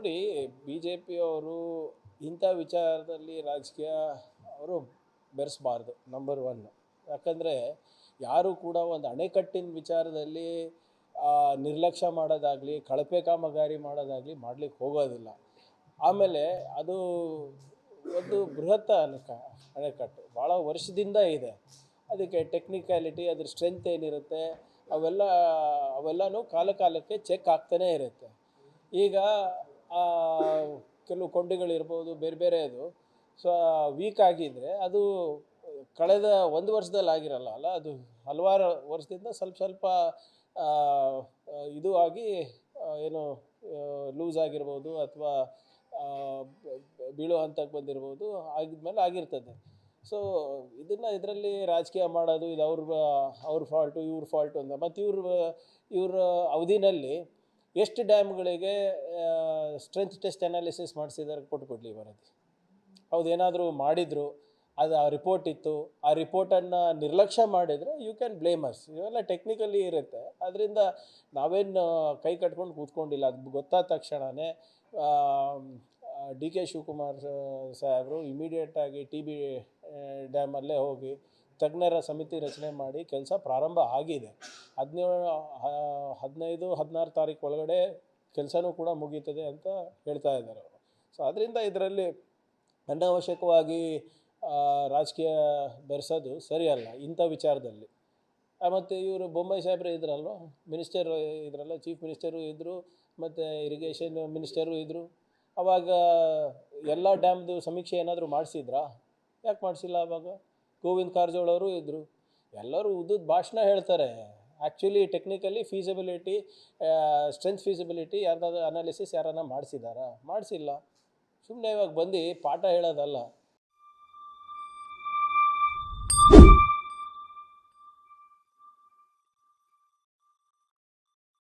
ನೋಡಿ B J ಪಿಯವರು ಇಂಥ ವಿಚಾರದಲ್ಲಿ ರಾಜಕೀಯ ಅವರು ಬೆರೆಸಬಾರ್ದು ನಂಬರ್ ಒನ್ ಯಾಕಂದರೆ ಯಾರು ಕೂಡ ಒಂದು ಅಣೆಕಟ್ಟಿನ ವಿಚಾರದಲ್ಲಿ ನಿರ್ಲಕ್ಷ್ಯ ಮಾಡೋದಾಗಲಿ, ಕಳಪೆ ಕಾಮಗಾರಿ ಮಾಡೋದಾಗಲಿ ಮಾಡಲಿಕ್ಕೆ ಹೋಗೋದಿಲ್ಲ. ಆಮೇಲೆ ಅದು ಒಂದು ಬೃಹತ್ ಅಣೆಕ ಅಣೆಕಟ್ಟು, ಭಾಳ ವರ್ಷದಿಂದ ಇದೆ. ಅದಕ್ಕೆ ಟೆಕ್ನಿಕ್ಯಾಲಿಟಿ ಅದ್ರ ಸ್ಟ್ರೆಂತ್ ಏನಿರುತ್ತೆ, ಅವೆಲ್ಲ, ಅವೆಲ್ಲನೂ ಕಾಲ ಕಾಲಕ್ಕೆ ಚೆಕ್ ಆಗ್ತಾನೇ ಇರುತ್ತೆ. ಈಗ ಕೆಲವು ಕೊಂಡಿಗಳಿರ್ಬೋದು, ಬೇರೆ ಬೇರೆದು ಸೊ ವೀಕ್ ಆಗಿದ್ದರೆ ಅದು ಕಳೆದ ಒಂದು ವರ್ಷದಲ್ಲಿ ಆಗಿರಲ್ಲ ಅಲ್ಲ, ಅದು ಹಲವಾರು ವರ್ಷದಿಂದ ಸ್ವಲ್ಪ ಸ್ವಲ್ಪ ಇದು ಆಗಿ ಏನು ಲೂಸ್ ಆಗಿರ್ಬೋದು ಅಥವಾ ಬೀಳೋ ಹಂತಕ್ಕೆ ಬಂದಿರ್ಬೋದು, ಆಗಿದ್ಮೇಲೆ ಆಗಿರ್ತದೆ. ಸೊ ಇದನ್ನು ಇದರಲ್ಲಿ ರಾಜಕೀಯ ಮಾಡೋದು, ಇದು ಅವ್ರ ಅವ್ರ ಫಾಲ್ಟು ಇವ್ರ ಫಾಲ್ಟು ಅಂತ. ಮತ್ತು ಇವ್ರ ಇವ್ರ ಅವಧಿನಲ್ಲಿ ಎಷ್ಟು ಡ್ಯಾಮ್ಗಳಿಗೆ ಸ್ಟ್ರೆಂತ್ ಟೆಸ್ಟ್ ಅನಾಲಿಸಿಸ್ ಮಾಡಿಸಿದ್ದಾರೆ ಕೊಟ್ಬಿಡ್ಲಿ ವರದಿ ಹೌದೇನಾದರೂ ಮಾಡಿದ್ರು, ಅದು ಆ ರಿಪೋರ್ಟ್ ಇತ್ತು, ಆ ರಿಪೋರ್ಟನ್ನು ನಿರ್ಲಕ್ಷ್ಯ ಮಾಡಿದರೆ ಯು ಕ್ಯಾನ್ ಬ್ಲೇಮ್ ಅಸ್ ಇವೆಲ್ಲ ಟೆಕ್ನಿಕಲಿ ಇರುತ್ತೆ. ಅದರಿಂದ ನಾವೇನು ಕೈ ಕಟ್ಕೊಂಡು ಕೂತ್ಕೊಂಡಿಲ್ಲ. ಅದು ಗೊತ್ತಾದ ತಕ್ಷಣವೇ ಡಿ ಕೆ ಶಿವಕುಮಾರ್ ಸಾಹೇಬರು ಇಮಿಡಿಯೇಟಾಗಿ ಟಿ ಬಿ ಡ್ಯಾಮಲ್ಲೇ ಹೋಗಿ ತಜ್ಞರ ಸಮಿತಿ ರಚನೆ ಮಾಡಿ ಕೆಲಸ ಪ್ರಾರಂಭ ಆಗಿದೆ. ಹದಿನೇಳು ಹದಿನೈದು, ಹದಿನಾರು ತಾರೀಕು ಒಳಗಡೆ ಕೆಲಸನೂ ಕೂಡ ಮುಗೀತದೆ ಅಂತ ಹೇಳ್ತಾ ಇದ್ದಾರೆ ಅವರು. ಸೊ ಅದರಿಂದ ಇದರಲ್ಲಿ ಅನಾವಶ್ಯಕವಾಗಿ ರಾಜಕೀಯ ಬೆರೆಸೋದು ಸರಿಯಲ್ಲ ಇಂಥ ವಿಚಾರದಲ್ಲಿ. ಮತ್ತು ಇವರು ಬೊಂಬೈ ಸಾಹೇಬ್ರೆ ಇದ್ರಲ್ವ? ಮಿನಿಸ್ಟರ್ ಇದ್ರಲ್ಲ, ಚೀಫ್ ಮಿನಿಸ್ಟರು ಇದ್ದರು ಮತ್ತು ಇರಿಗೇಷನ್ ಮಿನಿಸ್ಟರು ಇದ್ದರು ಅವಾಗ ಎಲ್ಲ ಡ್ಯಾಮ್ದು ಸಮೀಕ್ಷೆ ಏನಾದರೂ ಮಾಡಿಸಿದ್ರಾ? ಯಾಕೆ ಮಾಡಿಸಿಲ್ಲ ಅವಾಗ? ಗೋವಿಂದ್ ಕಾರಜೋಳ ಅವರು ಇದ್ದರು ಎಲ್ಲರೂ ಉದ್ದದ ಭಾಷಣ ಹೇಳ್ತಾರೆ. Actually technically feasibility strength feasibility ಯಾರ್ದಾದ್ರು analysis ಯಾರನ್ನ ಮಾಡಿಸಿದಾರಾ ಮಾಡಿಸಿಲ್ಲ. ಸುಮ್ಮನೆ ಇವಾಗ ಬಂದು ಪಾಠ ಹೇಳೋದಲ್ಲ.